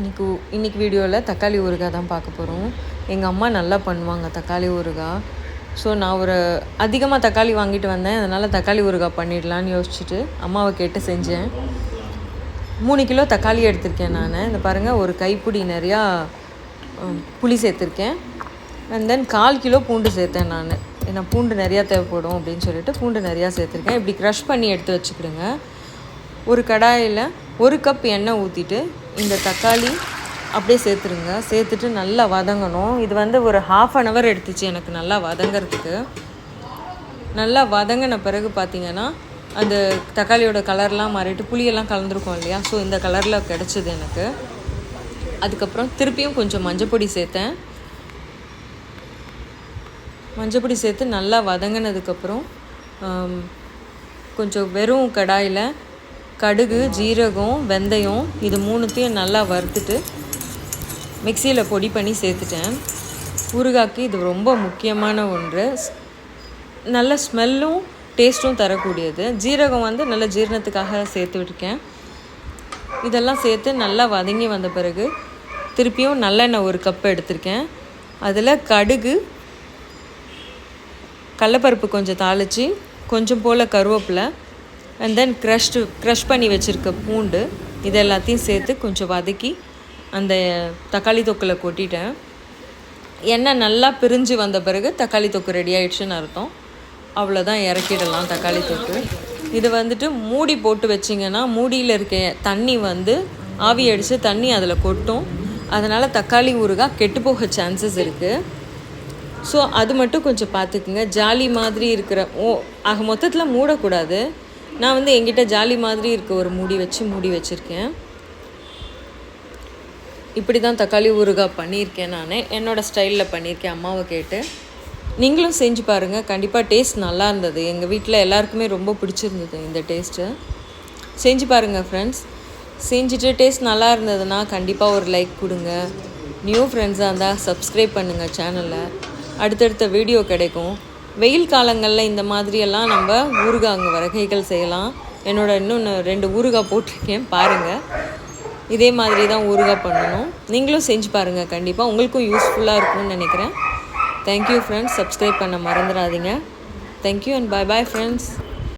இன்றைக்கு இன்றைக்கி வீடியோவில் தக்காளி ஊறுகாய் தான் பார்க்க போகிறோம் எங்கள் அம்மா நல்லா பண்ணுவாங்க தக்காளி ஊறுகாய். ஸோ நான் ஒரு அதிகமாக தக்காளி வாங்கிட்டு வந்தேன். அதனால் தக்காளி ஊறுகாய் பண்ணிடலான்னு யோசிச்சுட்டு அம்மாவை கேட்டு செஞ்சேன். மூணு கிலோ தக்காளி எடுத்திருக்கேன் நான். இந்த பாருங்கள் ஒரு கைப்பிடி நிறையா புளி சேர்த்துருக்கேன். அண்ட் தென் கால் கிலோ பூண்டு சேர்த்தேன் நான். ஏன்னா பூண்டு நிறையா தேவைப்படும் அப்படின்னு சொல்லிட்டு பூண்டு நிறையா சேர்த்துருக்கேன். இப்படி க்ரஷ் பண்ணி எடுத்து வச்சுக்கிடுங்க. ஒரு கடாயில் ஒரு கப் எண்ணெய் ஊற்றிட்டு இந்த தக்காளி அப்படியே சேர்த்துருங்க. சேர்த்துட்டு நல்லா வதங்கணும். இது வந்து ஒரு ஹாஃப் அன் ஹவர் எடுத்துச்சு எனக்கு நல்லா வதங்கிறதுக்கு. நல்லா வதங்கின பிறகு பார்த்திங்கன்னா அந்த தக்காளியோட கலர்லாம் மாறிட்டு புளியெல்லாம் கலந்துருக்கும் இல்லையா? ஸோ இந்த கலரில் கிடச்சிது எனக்கு. அதுக்கப்புறம் திருப்பியும் கொஞ்சம் மஞ்சப்பொடி சேர்த்தேன். மஞ்சப்பொடி சேர்த்து நல்லா வதங்கினதுக்கப்புறம் கொஞ்சம் வெறும் கடாயில் கடுகு ஜீரகம் வெந்தயம் இது மூணுத்தையும் நல்லா வறுத்துட்டு மிக்சியில் பொடி பண்ணி சேர்த்துட்டேன். ஊறுகாய்க்கு இது ரொம்ப முக்கியமான ஒன்று. நல்ல ஸ்மெல்லும் டேஸ்ட்டும் தரக்கூடியது. ஜீரகம் வந்து நல்ல ஜீரணத்துக்காக சேர்த்து விட்டுருக்கேன். இதெல்லாம் சேர்த்து நல்லா வதங்கி வந்த பிறகு திருப்பியும் நல்லெண்ணெய் ஒரு கப் எடுத்திருக்கேன். அதில் கடுகு கடலப்பருப்பு கொஞ்சம் தாளித்து கொஞ்சம் போல் கருவேப்பிலை அண்ட் தென் க்ரஷ்டு க்ரஷ் பண்ணி வச்சுருக்க பூண்டு இது எல்லாத்தையும் சேர்த்து கொஞ்சம் வதக்கி அந்த தக்காளி தொக்கில் கொட்டிட்டேன். எண்ணெய் நல்லா பிரிஞ்சு வந்த பிறகு தக்காளி தொக்கு ரெடி ஆகிடுச்சுன்னு அர்த்தம். அவ்வளோதான் இறக்கிடலாம் தக்காளி தொக்கு. இது வந்துட்டு மூடி போட்டு வச்சிங்கன்னா மூடியில் இருக்க தண்ணி வந்து ஆவி அடித்து தண்ணி அதில் கொட்டும். அதனால் தக்காளி ஊறுகாய் கெட்டு போக சான்சஸ் இருக்குது ஸோ அது மட்டும் கொஞ்சம் பார்த்துக்குங்க. ஜாலி மாதிரி இருக்கிற ஓ ஆக மொத்தத்தில் மூடக்கூடாது. நான் வந்து எங்கிட்ட ஜாலி மாதிரி இருக்க ஒரு மூடி வச்சு மூடி வச்சுருக்கேன். இப்படி தான் தக்காளி ஊறுகாய் பண்ணியிருக்கேன் நான். என்னோடய ஸ்டைலில் பண்ணியிருக்கேன் அம்மாவை கேட்டு. நீங்களும் செஞ்சு பாருங்கள் கண்டிப்பாக டேஸ்ட் நல்லா இருந்தது. எங்கள் வீட்டில் எல்லாருக்குமே ரொம்ப பிடிச்சிருந்தது இந்த டேஸ்ட்டு செஞ்சு பாருங்கள் ஃப்ரெண்ட்ஸ் செஞ்சுட்டு டேஸ்ட் நல்லா இருந்ததுன்னா கண்டிப்பாக ஒரு லைக் கொடுங்க. நியூ ஃப்ரெண்ட்ஸாக இருந்தால் சப்ஸ்கிரைப் பண்ணுங்கள் சேனலில் அடுத்தடுத்த வீடியோ கிடைக்கும். வெயில் காலங்களில் இந்த மாதிரியெல்லாம் நம்ம ஊறுகாங்க வகைகள் செய்யலாம். என்னோட இன்னொன்று ரெண்டு ஊறுகாய் போட்டிருக்கேன் பாருங்கள் இதே மாதிரி தான் ஊறுகாய் பண்ணணும். நீங்களும் செஞ்சு பாருங்கள் கண்டிப்பாக உங்களுக்கும் யூஸ்ஃபுல்லாக இருக்கும்னு நினைக்கிறேன். தேங்க்யூ ஃப்ரெண்ட்ஸ் சப்ஸ்கிரைப் பண்ண மறந்துடாதீங்க. Thank you and bye bye friends